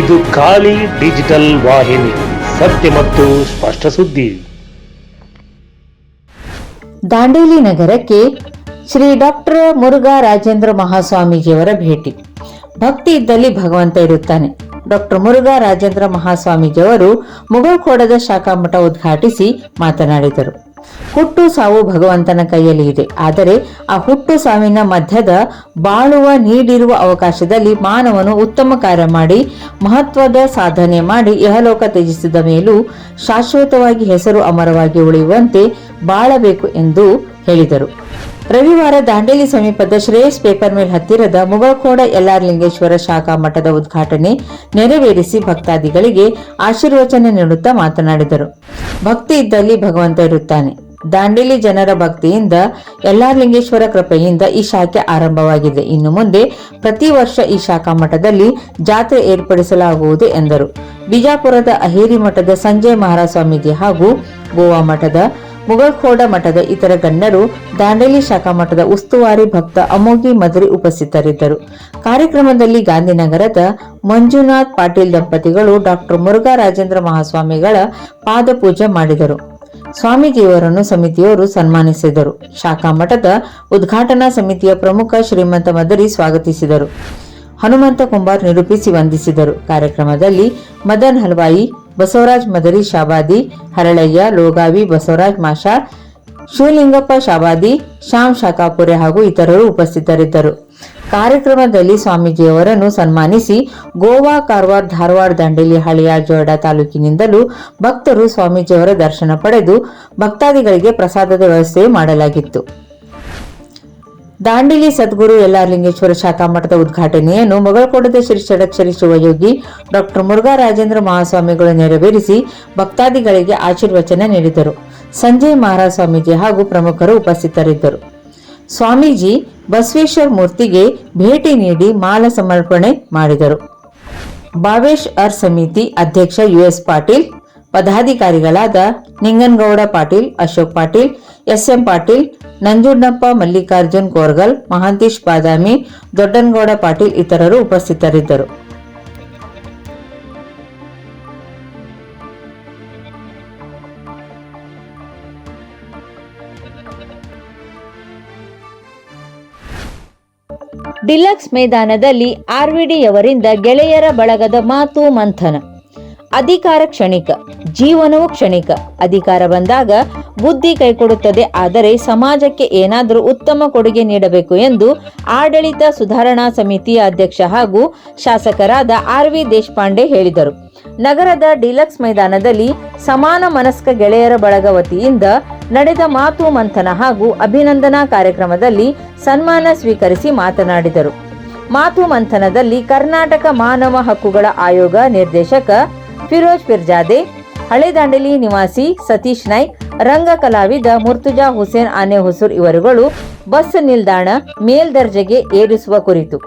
ಇದು ಖಾಲಿ ಡಿಜಿಟಲ್ ವಾಹಿನಿ, ಸತ್ಯ ಮತ್ತು ಸ್ಪಷ್ಟ ಸುದ್ದಿ. ದಾಂಡೇಲಿ ನಗರಕ್ಕೆ ಶ್ರೀ ಡಾಕ್ಟರ್ ಮುರುಘಾ ರಾಜೇಂದ್ರ ಮಹಾಸ್ವಾಮೀಜಿಯವರ ಭೇಟಿ. ಭಕ್ತಿ ಇದ್ದಲ್ಲಿ ಭಗವಂತ ಇರುತ್ತಾನೆ. ಡಾಕ್ಟರ್ ಮುರುಘಾ ರಾಜೇಂದ್ರ ಮಹಾಸ್ವಾಮೀಜಿಯವರು ಮುಗಲ್ಕೋಡದ ಶಾಖಾ ಮಠ ಉದ್ಘಾಟಿಸಿ ಮಾತನಾಡಿದರು. ಹುಟ್ಟು ಸಾವು ಭಗವಂತನ ಕೈಯಲ್ಲಿ ಇದೆ. ಆದರೆ ಆ ಹುಟ್ಟು ಸಾವಿನ ಮಧ್ಯದ ಬಾಳುವ ನೀಡಿರುವ ಅವಕಾಶದಲ್ಲಿ ಮಾನವನು ಉತ್ತಮ ಕಾರ್ಯ ಮಾಡಿ, ಮಹತ್ವದ ಸಾಧನೆ ಮಾಡಿ ಯಹಲೋಕ ತ್ಯಜಿಸಿದ ಮೇಲೂ ಶಾಶ್ವತವಾಗಿ ಹೆಸರು ಅಮರವಾಗಿ ಉಳಿಯುವಂತೆ ಬಾಳಬೇಕು ಎಂದು ಹೇಳಿದರು. ರವಿವಾರ ದಾಂಡೇಲಿ ಸಮೀಪದ ಶ್ರೇಯಸ್ ಪೇಪರ್ ಮಿಲ್ ಹತ್ತಿರದ ಮುಗಳಖೋಡ ಎಲ್ಆರ್ ಲಿಂಗೇಶ್ವರ ಶಾಖಾ ಮಠದ ಉದ್ಘಾಟನೆ ನೆರವೇರಿಸಿ ಭಕ್ತಾದಿಗಳಿಗೆ ಆಶೀರ್ವಚನೆ ನೀಡುತ್ತಾ ಮಾತನಾಡಿದರು. ಭಕ್ತಿ ಇದ್ದಲ್ಲಿ ಭಗವಂತ ಇರುತ್ತಾನೆ. ದಾಂಡೇಲಿ ಜನರ ಭಕ್ತಿಯಿಂದ ಎಲ್ಆರ್ ಲಿಂಗೇಶ್ವರ ಕೃಪೆಯಿಂದ ಈ ಶಾಖೆ ಆರಂಭವಾಗಿದೆ. ಇನ್ನು ಮುಂದೆ ಪ್ರತಿ ವರ್ಷ ಈ ಶಾಖಾ ಮಠದಲ್ಲಿ ಜಾತ್ರೆ ಏರ್ಪಡಿಸಲಾಗುವುದು ಎಂದರು. ಬಿಜಾಪುರದ ಅಹೇರಿ ಮಠದ ಸಂಜಯ್ ಮಹಾರಾಜ ಸ್ವಾಮೀಜಿ ಹಾಗೂ ಗೋವಾ ಮಠದ ಮುಗಳ್ಖೋಡ ಮಠದ ಇತರ ಗಣ್ಯರು ದಾಂಡೇಲಿ ಶಾಖಾ ಮಠದ ಉಸ್ತುವಾರಿ ಭಕ್ತ ಅಮೋಗಿ ಮದರಿ ಉಪಸ್ಥಿತರಿದ್ದರು. ಕಾರ್ಯಕ್ರಮದಲ್ಲಿ ಗಾಂಧಿನಗರದ ಮಂಜುನಾಥ್ ಪಾಟೀಲ್ ದಂಪತಿಗಳು ಡಾಕ್ಟರ್ ಮುರುಘಾ ರಾಜೇಂದ್ರ ಮಹಾಸ್ವಾಮಿಗಳ ಪಾದಪೂಜೆ ಮಾಡಿದರು. ಸ್ವಾಮೀಜಿಯವರನ್ನು ಸಮಿತಿಯವರು ಸನ್ಮಾನಿಸಿದರು. ಶಾಖಾ ಮಠದ ಉದ್ಘಾಟನಾ ಸಮಿತಿಯ ಪ್ರಮುಖ ಶ್ರೀಮಂತ ಮದರಿ ಸ್ವಾಗತಿಸಿದರು. ಹನುಮಂತ ಕುಂಬಾರ್ ನಿರೂಪಿಸಿ ವಂದಿಸಿದರು. ಕಾರ್ಯಕ್ರಮದಲ್ಲಿ ಮದನ್ ಹಲ್ವಾಯಿ, ಬಸವರಾಜ್ ಮದರಿ ಶಾಬಾದಿ, ಹರಳಯ್ಯ, ಲೋಗಾವಿ, ಬಸವರಾಜ್ ಮಾಷಾ, ಶಿವಲಿಂಗಪ್ಪ ಶಾಬಾದಿ, ಶ್ಯಾಮ್ ಶಾಖಾಪುರೆ ಹಾಗೂ ಇತರರು ಉಪಸ್ಥಿತರಿದ್ದರು. ಕಾರ್ಯಕ್ರಮದಲ್ಲಿ ಸ್ವಾಮೀಜಿಯವರನ್ನು ಸನ್ಮಾನಿಸಿ ಗೋವಾ, ಕಾರವಾರ, ಧಾರವಾಡ, ದಂಡೇಲಿ ಹಳೆಯ ಜೋಡ ತಾಲೂಕಿನಿಂದಲೂ ಭಕ್ತರು ಸ್ವಾಮೀಜಿಯವರ ದರ್ಶನ ಪಡೆದು ಭಕ್ತಾದಿಗಳಿಗೆ ಪ್ರಸಾದದ ವ್ಯವಸ್ಥೆ ಮಾಡಲಾಗಿತ್ತು. ದಾಂಡೇಲಿ ಸದ್ಗುರು ಎಲ್ಲಾರ್ ಲಿಂಗೇಶ್ವರ ಶಾಖಾ ಮಠದ ಉದ್ಘಾಟನೆಯನ್ನು ಮೊಗಳಕೋಟದ ಶ್ರೀ ಷಡಕ್ಷರಿ ಶಿವಯೋಗಿ ಡಾಕ್ಟರ್ ಮುರುಘಾ ರಾಜೇಂದ್ರ ಮಹಾಸ್ವಾಮಿಗಳು ನೆರವೇರಿಸಿ ಭಕ್ತಾದಿಗಳಿಗೆ ಆಶೀರ್ವಚನ ನೀಡಿದರು. ಸಂಜಯ್ ಮಹಾರಾಜ ಸ್ವಾಮೀಜಿ ಹಾಗೂ ಪ್ರಮುಖರು ಉಪಸ್ಥಿತರಿದ್ದರು. ಸ್ವಾಮೀಜಿ ಬಸವೇಶ್ವರ ಮೂರ್ತಿಗೆ ಭೇಟಿ ನೀಡಿ ಮಾಲ ಸಮರ್ಪಣೆ ಮಾಡಿದರು. ಭಾವೇಶ್ ಅರ್ ಸಮಿತಿ ಅಧ್ಯಕ್ಷ ಯುಎಸ್ ಪಾಟೀಲ್ ಪದಾಧಿಕಾರಿಗಳಾದ ನಿಂಗನಗೌಡ ಪಾಟೀಲ್, ಅಶೋಕ್ ಪಾಟೀಲ್, ಎಸ್ಎಂ ಪಾಟೀಲ್ ನಂಜುಣ್ಣಪ್ಪ ಮಲ್ಲಿಕಾರ್ಜುನ್ ಕೋರ್ಗಲ್, ಮಹಾಂತೇಶ್ ಬಾದಾಮಿ, ದೊಡ್ಡನಗೌಡ ಪಾಟೀಲ್ ಇತರರು ಉಪಸ್ಥಿತರಿದ್ದರು. ಡಿಲಕ್ಸ್ ಮೈದಾನದಲ್ಲಿ ಆರ್ವಿಡಿಯವರಿಂದ ಗೆಳೆಯರ ಬಳಗದ ಮಾತು ಮಂಥನ. ಅಧಿಕಾರ ಕ್ಷಣಿಕ, ಜೀವನವು ಕ್ಷಣಿಕ. ಅಧಿಕಾರ ಬಂದಾಗ ಬುದ್ಧಿ ಕೈಕೊಡುತ್ತದೆ, ಆದರೆ ಸಮಾಜಕ್ಕೆ ಏನಾದರೂ ಉತ್ತಮ ಕೊಡುಗೆ ನೀಡಬೇಕು ಎಂದು ಆಡಳಿತ ಸುಧಾರಣಾ ಸಮಿತಿಯ ಅಧ್ಯಕ್ಷ ಹಾಗೂ ಶಾಸಕರಾದ ಆರ್ ವಿ ದೇಶಪಾಂಡೆ ಹೇಳಿದರು. ನಗರದ ಡಿಲಕ್ಸ್ ಮೈದಾನದಲ್ಲಿ ಸಮಾನ ಮನಸ್ಕ ಗೆಳೆಯರ ಬಳಗ ವತಿಯಿಂದ ನಡೆದ ಮಾತು ಮಂಥನ ಹಾಗೂ ಅಭಿನಂದನಾ ಕಾರ್ಯಕ್ರಮದಲ್ಲಿ ಸನ್ಮಾನ ಸ್ವೀಕರಿಸಿ ಮಾತನಾಡಿದರು. ಮಾತು ಮಂಥನದಲ್ಲಿ ಕರ್ನಾಟಕ ಮಾನವ ಹಕ್ಕುಗಳ ಆಯೋಗ ನಿರ್ದೇಶಕ ಫಿರೋಜ್ ಪಿರ್ಜಾದೆ, ಹಳೆ ದಾಂಡಲಿ ನಿವಾಸಿ ಸತೀಶ್ ನಾಯ್ಕ್ ರಂಗ ಕಲಾವಿದ ಮುರ್ತುಜಾ ಹುಸೇನ್ ಆನೆ ಹೊಸೂರ್ ಇವರುಗಳು ಬಸ್ ನಿಲ್ದಾಣ ಮೇಲ್ದರ್ಜೆಗೆ ಏರಿಸುವ ಕುರಿತು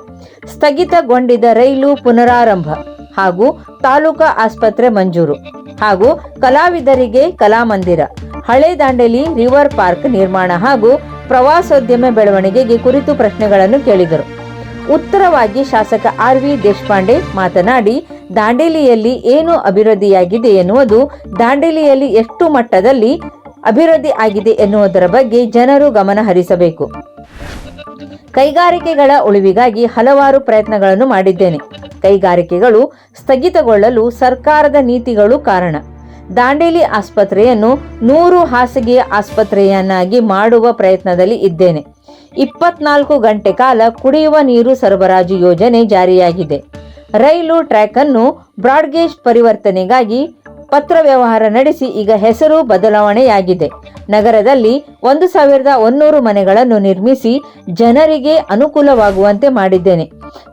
ಸ್ಥಗಿತಗೊಂಡಿದ್ದ ರೈಲು ಪುನರಾರಂಭ ಹಾಗೂ ತಾಲೂಕಾ ಆಸ್ಪತ್ರೆ ಮಂಜೂರು ಹಾಗೂ ಕಲಾವಿದರಿಗೆ ಕಲಾಮಂದಿರ, ಹಳೆ ದಾಂಡೇಲಿ ರಿವರ್ ಪಾರ್ಕ್ ನಿರ್ಮಾಣ ಹಾಗೂ ಪ್ರವಾಸೋದ್ಯಮ ಬೆಳವಣಿಗೆಗೆ ಕುರಿತು ಪ್ರಶ್ನೆಗಳನ್ನು ಕೇಳಿದರು. ಉತ್ತರವಾಗಿ ಶಾಸಕ ಆರ್ ವಿ ದೇಶಪಾಂಡೆ ಮಾತನಾಡಿ ದಾಂಡೇಲಿಯಲ್ಲಿ ಏನು ಅಭಿವೃದ್ಧಿಯಾಗಿದೆ ಎನ್ನುವುದು ದಾಂಡೇಲಿಯಲ್ಲಿ ಎಷ್ಟು ಮಟ್ಟದಲ್ಲಿ ಅಭಿವೃದ್ಧಿ ಆಗಿದೆ ಎನ್ನುವುದರ ಬಗ್ಗೆ ಜನರು ಗಮನ ಹರಿಸಬೇಕು. ಕೈಗಾರಿಕೆಗಳ ಉಳಿವಿಗಾಗಿ ಹಲವಾರು ಪ್ರಯತ್ನಗಳನ್ನು ಮಾಡಿದ್ದೇನೆ. ಕೈಗಾರಿಕೆಗಳು ಸ್ಥಗಿತಗೊಳ್ಳಲು ಸರ್ಕಾರದ ನೀತಿಗಳು ಕಾರಣ. ದಾಂಡೇಲಿ ಆಸ್ಪತ್ರೆಯನ್ನು ನೂರು ಹಾಸಿಗೆಯ ಆಸ್ಪತ್ರೆಯನ್ನಾಗಿ ಮಾಡುವ ಪ್ರಯತ್ನದಲ್ಲಿ ಇದ್ದೇನೆ. ಇಪ್ಪತ್ನಾಲ್ಕು ಗಂಟೆ ಕಾಲ ಕುಡಿಯುವ ನೀರು ಸರಬರಾಜು ಯೋಜನೆ ಜಾರಿಯಾಗಿದೆ. ರೈಲು ಟ್ರ್ಯಾಕ್ ಅನ್ನು ಬ್ರಾಡ್ಗೇಜ್ ಪರಿವರ್ತನೆಗಾಗಿ ಪತ್ರ ವ್ಯವಹಾರ ನಡೆಸಿ ಈಗ ಹೆಸರು ಬದಲಾವಣೆಯಾಗಿದೆ. ನಗರದಲ್ಲಿ ಒಂದು ಸಾವಿರದ ಒನ್ನೂರು ಮನೆಗಳನ್ನು ನಿರ್ಮಿಸಿ ಜನರಿಗೆ ಅನುಕೂಲವಾಗುವಂತೆ ಮಾಡಿದ್ದೇನೆ.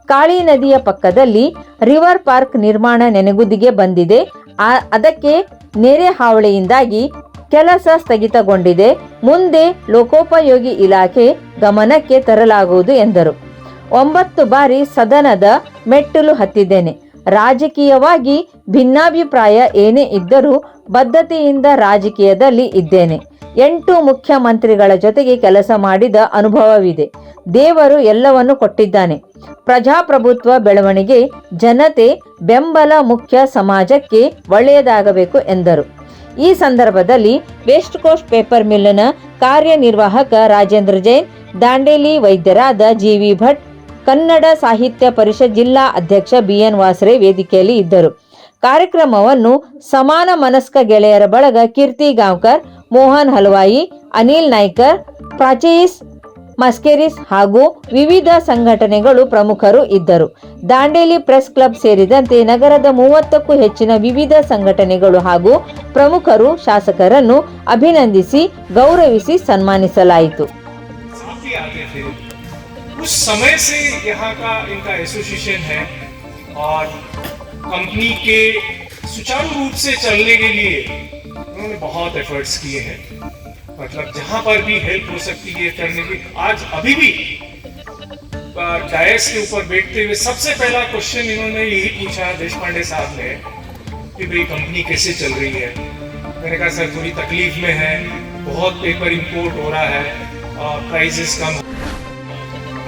ಕಾಳಿ ನದಿಯ ಪಕ್ಕದಲ್ಲಿ ರಿವರ್ ಪಾರ್ಕ್ ನಿರ್ಮಾಣ ನೆನೆಗುದಿಗೆ ಬಂದಿದೆ. ಅದಕ್ಕೆ ನೆರೆ ಹಾವಳಿಯಿಂದಾಗಿ ಕೆಲಸ ಸ್ಥಗಿತಗೊಂಡಿದೆ. ಮುಂದೆ ಲೋಕೋಪಯೋಗಿ ಇಲಾಖೆ ಗಮನಕ್ಕೆ ತರಲಾಗುವುದು ಎಂದರು. ಒಂಬತ್ತು ಬಾರಿ ಸದನದ ಮೆಟ್ಟಿಲು ಹತ್ತಿದ್ದೇನೆ. ರಾಜಕೀಯವಾಗಿ ಭಿನ್ನಾಭಿಪ್ರಾಯ ಏನೇ ಇದ್ದರೂ ಬದ್ಧತೆಯಿಂದ ರಾಜಕೀಯದಲ್ಲಿ ಇದ್ದೇನೆ. ಎಂಟು ಮುಖ್ಯಮಂತ್ರಿಗಳ ಜೊತೆಗೆ ಕೆಲಸ ಮಾಡಿದ ಅನುಭವವಿದೆ. ದೇವರು ಎಲ್ಲವನ್ನು ಕೊಟ್ಟಿದ್ದಾನೆ. ಪ್ರಜಾಪ್ರಭುತ್ವ ಬೆಳವಣಿಗೆ, ಜನತೆ, ಬೆಂಬಲ ಮುಖ್ಯ ಸಮಾಜಕ್ಕೆ ಒಳ್ಳೆಯದಾಗಬೇಕು ಎಂದರು. ಈ ಸಂದರ್ಭದಲ್ಲಿ ವೆಸ್ಟ್ ಕೋಸ್ಟ್ ಪೇಪರ್ ಮಿಲ್ನ ಕಾರ್ಯನಿರ್ವಾಹಕ ರಾಜೇಂದ್ರ ಜೈನ್, ದಾಂಡೇಲಿ ವೈದ್ಯರಾದ ಜಿ ವಿ ಭಟ್ ಕನ್ನಡ ಸಾಹಿತ್ಯ ಪರಿಷತ್ ಜಿಲ್ಲಾ ಅಧ್ಯಕ್ಷ ಬಿಎನ್ ವಾಸರೆ ವೇದಿಕೆಯಲ್ಲಿ ಇದ್ದರು. ಕಾರ್ಯಕ್ರಮವನ್ನು ಸಮಾನ ಮನಸ್ಕ ಗೆಳೆಯರ ಬಳಗ ಕೀರ್ತಿ ಗಾಂವ್ಕರ್, ಮೋಹನ್ ಹಲವಾಯಿ, ಅನಿಲ್ ನಾಯ್ಕರ್, ಪ್ರಾಚೀಸ್ ಮಸ್ಕೆರಿಸ್ ಹಾಗೂ ವಿವಿಧ ಸಂಘಟನೆಗಳು ಪ್ರಮುಖರು ಇದ್ದರು. ದಾಂಡೇಲಿ ಪ್ರೆಸ್ ಕ್ಲಬ್ ಸೇರಿದಂತೆ ನಗರದ ಮೂವತ್ತಕ್ಕೂ ಹೆಚ್ಚಿನ ವಿವಿಧ ಸಂಘಟನೆಗಳು ಹಾಗೂ ಪ್ರಮುಖರು ಶಾಸಕರನ್ನು ಅಭಿನಂದಿಸಿ ಗೌರವಿಸಿ ಸನ್ಮಾನಿಸಲಾಯಿತು. उस समय से यहाँ का इनका एसोसिएशन है और कंपनी के सुचारू रूप से चलने के लिए उन्होंने बहुत एफर्ट्स किए हैं। मतलब जहाँ पर भी हेल्प हो सकती है करने की। आज अभी भी डायस के ऊपर बैठते हुए सबसे पहला क्वेश्चन इन्होंने यही पूछा देश पांडे साहब ने कि भाई कंपनी कैसे चल रही है? मैंने कहा, सर, थोड़ी तकलीफ़ में है, बहुत पेपर इंपोर्ट हो रहा है और प्राइसेस कम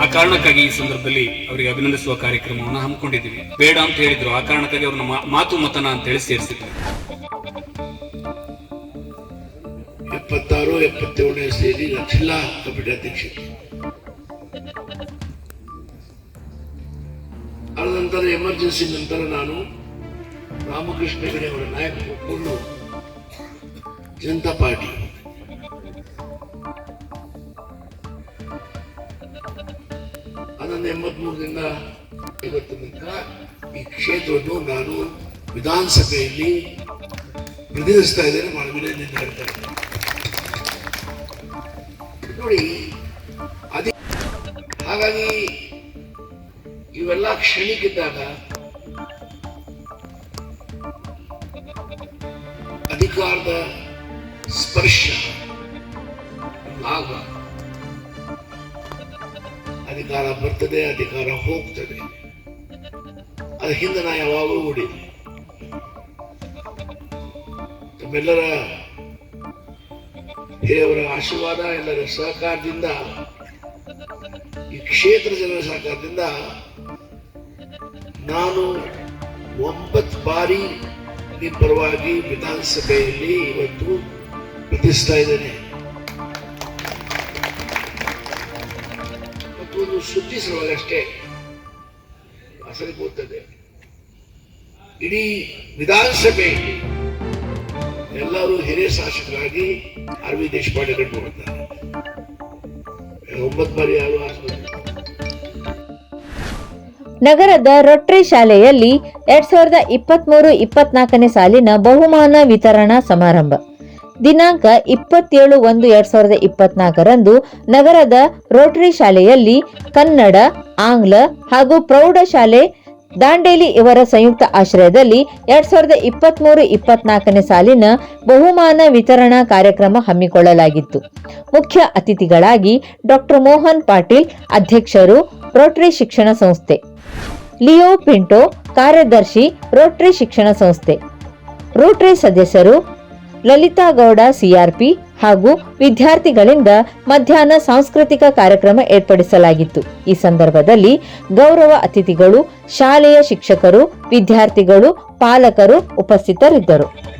ಆ ಕಾರಣಕ್ಕಾಗಿ ಈ ಸಂದರ್ಭದಲ್ಲಿ ಅವರಿಗೆ ಅಭಿನಂದಿಸುವ ಕಾರ್ಯಕ್ರಮವನ್ನು ಹಮ್ಮಿಕೊಂಡಿದ್ದೀವಿ. ಬೇಡ ಅಂತ ಹೇಳಿದ್ರು, ಆ ಕಾರಣಕ್ಕಾಗಿ ಅವ್ರನ್ನ ಮಾತು ಮತನ ಅಂತ ಹೇಳಿ ಸೇರಿಸಿದ್ರು ಎಪ್ಪತ್ತಾರು, ಎಪ್ಪತ್ತೇಳನೇ ಸೇರಿ ಜಿಲ್ಲಾ ಕಮಿಟಿ ಅಧ್ಯಕ್ಷ. ನಂತರ ಎಮರ್ಜೆನ್ಸಿ ನಂತರ ನಾನು ರಾಮಕೃಷ್ಣ ಹೆಗಡೆ ಅವರ ಜನತಾ ಪಾರ್ಟಿ. ಅದನ್ನು ಎಂಬತ್ಮೂರರಿಂದ ಐವತ್ತು ತನಕ ಈ ಕ್ಷೇತ್ರವನ್ನು ನಾನು ವಿಧಾನಸಭೆಯಲ್ಲಿ ಪ್ರತಿನಿಧಿಸ್ತಾ ಇದ್ದೇನೆ ಮಾಳವಿನಲ್ಲಿ ಹೇಳ್ತಾ ಇದ್ದೇನೆ. ನೋಡಿ, ಅದೇ ಹಾಗಾಗಿ ಇವೆಲ್ಲ ಕ್ಷಣಿಕಿದ್ದಾಗ ಅಧಿಕಾರ ಬರ್ತದೆ, ಅಧಿಕಾರ ಹೋಗ್ತದೆ. ಅದ ಹಿಂದೆ ನಾ ಯಾವಾಗಲೂ ಓಡಿದೆ ತಮ್ಮೆಲ್ಲರ ದೇವರ ಆಶೀರ್ವಾದ, ಎಲ್ಲರ ಸಹಕಾರದಿಂದ, ಈ ಕ್ಷೇತ್ರ ಜನರ ಸಹಕಾರದಿಂದ ನಾನು ಒಂಬತ್ತು ಬಾರಿ ಪರವಾಗಿ ವಿಧಾನಸಭೆಯಲ್ಲಿ ಇವತ್ತು ಪ್ರತಿಷ್ಠಾ ಇದ್ದೇನೆ. ಕೂತದೆ ಅಷ್ಟೇ ಅಸಲಿ ಗೊತ್ತದೆ ಇಡೀ ವಿಧಾನಸಭೆಯಲ್ಲಿ ಎಲ್ಲರೂ ಹಿರಿಯ ಶಾಸಕರಾಗಿ ಆರ್ ವಿ ದೇಶಪಾಂಡೆ ಕಂಡುಕೊಳ್ತಾರೆ ಒಂಬತ್ತು ಬಾರಿ ಯಾರು ಆಸ್ಪತ್ರೆ? ನಗರದ ರೊಟ್ರಿ ಶಾಲೆಯಲ್ಲಿ ಎರಡ್ ಸಾವಿರದ ಇಪ್ಪತ್ಮೂರು ಇಪ್ಪತ್ನಾಲ್ಕನೇ ಸಾಲಿನ ಬಹುಮಾನ ವಿತರಣಾ ಸಮಾರಂಭ. ದಿನಾಂಕ ಇಪ್ಪತ್ತೇಳು ಒಂದು ಎರಡ್ ಸಾವಿರದ ಇಪ್ಪತ್ನಾಲ್ಕರಂದು ನಗರದ ರೋಟರಿ ಶಾಲೆಯಲ್ಲಿ ಕನ್ನಡ, ಆಂಗ್ಲ ಹಾಗೂ ಪ್ರೌಢಶಾಲೆ ದಾಂಡೇಲಿ ಇವರ ಸಂಯುಕ್ತ ಆಶ್ರಯದಲ್ಲಿ ಎರಡ್ ಸಾವಿರದ ಇಪ್ಪತ್ಮೂರು ಇಪ್ಪತ್ನಾಲ್ಕನೇ ಸಾಲಿನ ಬಹುಮಾನ ವಿತರಣಾ ಕಾರ್ಯಕ್ರಮ ಹಮ್ಮಿಕೊಳ್ಳಲಾಗಿತ್ತು. ಮುಖ್ಯ ಅತಿಥಿಗಳಾಗಿ ಡಾಕ್ಟರ್ ಮೋಹನ್ ಪಾಟೀಲ್, ಅಧ್ಯಕ್ಷರು ರೋಟರಿ ಶಿಕ್ಷಣ ಸಂಸ್ಥೆ, ಲಿಯೋ ಪಿಂಟೋ, ಕಾರ್ಯದರ್ಶಿ ರೋಟರಿ ಶಿಕ್ಷಣ ಸಂಸ್ಥೆ, ರೋಟರಿ ಸದಸ್ಯರು ಲಲಿತಾ ಗೌಡ ಸಿಆರ್ಪಿ ಹಾಗೂ ವಿದ್ಯಾರ್ಥಿಗಳಿಂದ ಮಧ್ಯಾಹ್ನ ಸಾಂಸ್ಕೃತಿಕ ಕಾರ್ಯಕ್ರಮ ಏರ್ಪಡಿಸಲಾಗಿತ್ತು. ಈ ಸಂದರ್ಭದಲ್ಲಿ ಗೌರವ ಅತಿಥಿಗಳು, ಶಾಲೆಯ ಶಿಕ್ಷಕರು, ವಿದ್ಯಾರ್ಥಿಗಳು, ಪಾಲಕರು ಉಪಸ್ಥಿತರಿದ್ದರು.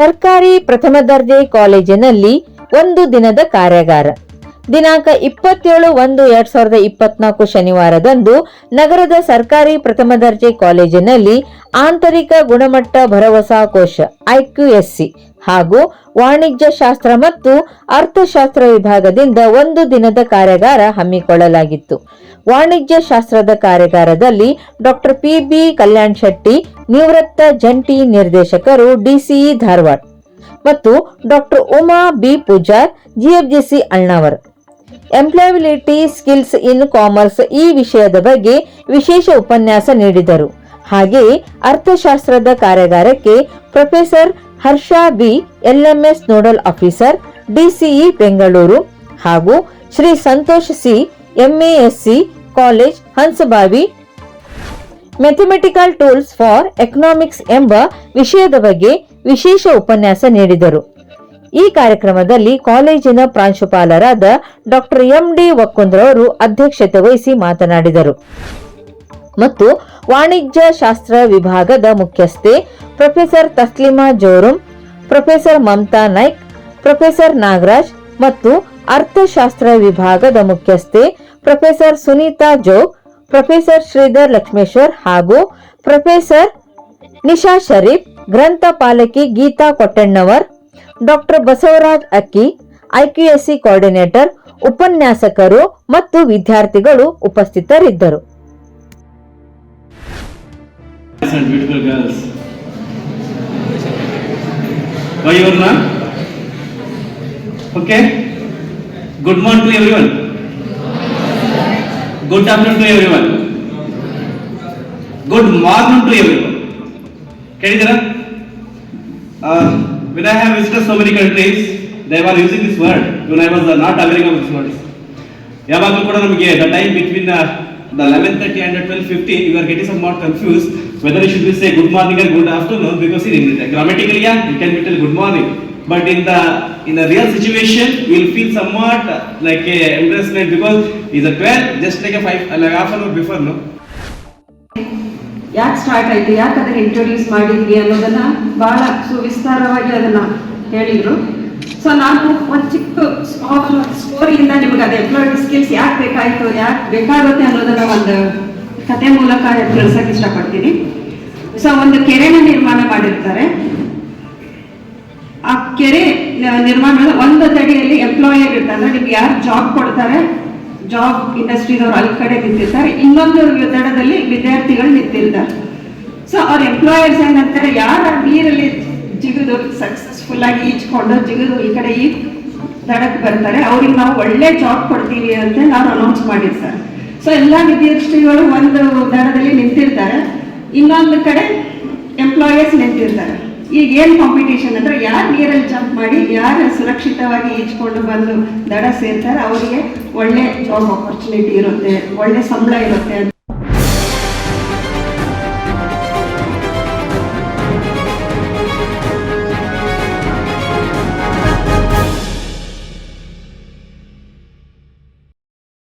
ಸರ್ಕಾರಿ ಪ್ರಥಮ ದರ್ಜೆ ಕಾಲೇಜಿನಲ್ಲಿ ಒಂದು ದಿನದ ಕಾರ್ಯಾಗಾರ. ದಿನಾಂಕ ಇಪ್ಪತ್ತೇಳು ಒಂದು ಎರಡ್ ಸಾವಿರದ ಇಪ್ಪತ್ನಾಲ್ಕು ಶನಿವಾರದಂದು ನಗರದ ಸರ್ಕಾರಿ ಪ್ರಥಮ ದರ್ಜೆ ಕಾಲೇಜಿನಲ್ಲಿ ಆಂತರಿಕ ಗುಣಮಟ್ಟ ಭರವಸಾ ಕೋಶ ಐಕ್ಯುಎಸ್ಸಿ ಹಾಗೂ ವಾಣಿಜ್ಯ ಶಾಸ್ತ್ರ ಮತ್ತು ಅರ್ಥಶಾಸ್ತ್ರ ವಿಭಾಗದಿಂದ ಒಂದು ದಿನದ ಕಾರ್ಯಾಗಾರ ಹಮ್ಮಿಕೊಳ್ಳಲಾಗಿತ್ತು. ವಾಣಿಜ್ಯ ಶಾಸ್ತ್ರದ ಕಾರ್ಯಾಗಾರದಲ್ಲಿ doctor P B Kalyan Shetty, ನಿವೃತ್ತ ಜಂಟಿ ನಿರ್ದೇಶಕರು ಡಿಸಿಇ ಧಾರವಾಡ ಮತ್ತು doctor Uma B. Pujar, GFGC Alnavar employability, skills in commerce ಈ ವಿಷಯದ ಬಗ್ಗೆ ವಿಶೇಷ ಉಪನ್ಯಾಸ ನೀಡಿದರು. ಹಾಗೆಯೇ ಅರ್ಥಶಾಸ್ತ್ರದ ಕಾರ್ಯಾಗಾರಕ್ಕೆ professor Harsha B, LMS nodal officer, DCE Bengaluru, ಹಾಗೂ Shri Santosh C, MASC college, Hamsabhavi. Mathematical tools for economics ಎಂಬ ವಿಷಯದ ಬಗ್ಗೆ ವಿಶೇಷ ಉಪನ್ಯಾಸ ನೀಡಿದರು. ಈ ಕಾರ್ಯಕ್ರಮದಲ್ಲಿ ಕಾಲೇಜಿನ ಪ್ರಾಂಶುಪಾಲರಾದ ಡಾಕ್ಟರ್ ಎಂ ಡಿ ವಕ್ಕುಂದ್ರವರು ಅಧ್ಯಕ್ಷತೆ ವಹಿಸಿ ಮಾತನಾಡಿದರು. ಮತ್ತು ವಾಣಿಜ್ಯ ಶಾಸ್ತ್ರ ವಿಭಾಗದ ಮುಖ್ಯಸ್ಥೆ professor Taslima Jorum, professor Mamata Naik, professor Nagaraj ಮತ್ತು ಅರ್ಥಶಾಸ್ತ್ರ ವಿಭಾಗದ ಮುಖ್ಯಸ್ಥೆ ಪ್ರೊಫೆಸರ್ ಸುನೀತಾ ಜೋಗ್, ಪ್ರೊಫೆಸರ್ ಶ್ರೀಧರ್ ಲಕ್ಷ್ಮೇಶ್ವರ್ ಹಾಗೂ professor Nisha Sharif, ಗ್ರಂಥಪಾಲಕಿ Geeta Kottannavar, doctor Basavaraj Akki, IQAC coordinator, ಉಪನ್ಯಾಸಕರು ಮತ್ತು ವಿದ್ಯಾರ್ಥಿಗಳು ಉಪಸ್ಥಿತರಿದ್ದರು. And beautiful girls. Why you are? Okay. Good morning to everyone. Good afternoon to everyone. Good morning to everyone. ಕೇಳಿದ್ದೀರಾ when I have visited so many countries, they were using this word when I was uh, not aware of this word. ಯಾವಾಗಲೂ ಕೂಡ ನಮಗೆ the time between the eleven thirty and twelve fifty you are getting some not confuse whether you should be say good morning and good afternoon because in grammatically yeah you can be tell good morning but in the in the real situation will feel somewhat like a embarrassment because is a twelve just like a five like half an hour before no ಯಾಕೆ start ಆಯ್ತು? ಯಾಕೆ ಅದನ್ನ introduce ಮಾಡಿದ್ವಿ ಅನ್ನೋದನ್ನ ಬಹಳ ಸುವಿಸ್ತಾರವಾಗಿ ಅದನ್ನ ಹೇಳಿದ್ರು. So ನಾನು ಒಂದು ಚಿಕ್ಕ ಸ್ಟೋರಿಯಿಂದ ನಿಮ್ಗೆ ಅದು ಎಂಪ್ಲಾಯ್ಡ್ ಸ್ಕಿಲ್ಸ್ ಯಾಕೆ ಬೇಕಾಯ್ತು, ಯಾಕೆ ಬೇಕಾಗುತ್ತೆ ಅನ್ನೋದನ್ನ ಒಂದು ಕತೆ ಮೂಲಕ ತಿಳ್ಸಕ್ ಇಷ್ಟಪಡ್ತೀನಿ. ಸೊ ಒಂದು ಕೆರೆನ ನಿರ್ಮಾಣ ಮಾಡಿರ್ತಾರೆ. ಆ ಕೆರೆ ನಿರ್ಮಾಣ ಒಂದು ತಡಿಯಲ್ಲಿ ಎಂಪ್ಲಾಯರ್ ಇರ್ತಾರೆ. ಅಂದ್ರೆ ನಿಮ್ಗೆ ಯಾರು ಜಾಬ್ ಕೊಡ್ತಾರೆ ಜಾಬ್ ಇಂಡಸ್ಟ್ರಿದವ್ರು ಅಲ್ಲಿ ಕಡೆ ನಿಂತಿರ್ತಾರೆ. ಇನ್ನೊಂದು ದಡದಲ್ಲಿ ವಿದ್ಯಾರ್ಥಿಗಳು ನಿಂತಿರ್ತಾರೆ. ಸೊ ಅವ್ರ ಎಂಪ್ಲಾಯರ್ಸ್ ಏನಂತಾರೆ, ಯಾರ ನೀರಲ್ಲಿ ಜಿಗಿದು ಸಕ್ಸಸ್ಫುಲ್ ಆಗಿ ಈಜ್ಕೊಂಡು ಜಿಗಿದು ಈ ಕಡೆ ಈ ದಡಕ್ಕೆ ಬರ್ತಾರೆ, ಅವ್ರಿಗೆ ನಾವು ಒಳ್ಳೆ ಜಾಬ್ ಕೊಡ್ತೀವಿ ಅಂತ ನಾವು ಅನೌನ್ಸ್ ಮಾಡಿರ್ತಾರೆ. ಸೊ ಎಲ್ಲ ವಿದ್ಯಾರ್ಥಿಗಳು ಒಂದು ದಡದಲ್ಲಿ ನಿಂತಿರ್ತಾರೆ. ಇನ್ನೊಂದು ಕಡೆ ಎಂಪ್ಲಾಯರ್ಸ್ ನಿಂತಿರ್ತಾರೆ. ಈಗ ಏನ್ ಕಾಂಪಿಟೇಷನ್ ಅಂದ್ರೆ ಯಾರು ನೀರಲ್ಲಿ ಜಂಪ್ ಮಾಡಿ, ಯಾರು ಸುರಕ್ಷಿತವಾಗಿ ಈಜ್ಕೊಂಡು ಬಂದು ದಡ ಸೇರ್ತಾರೆ, ಅವರಿಗೆ ಒಳ್ಳೆ ಜಾಬ್ ಆಪರ್ಚುನಿಟಿ ಇರುತ್ತೆ, ಒಳ್ಳೆ ಸಂಬಳ ಇರುತ್ತೆ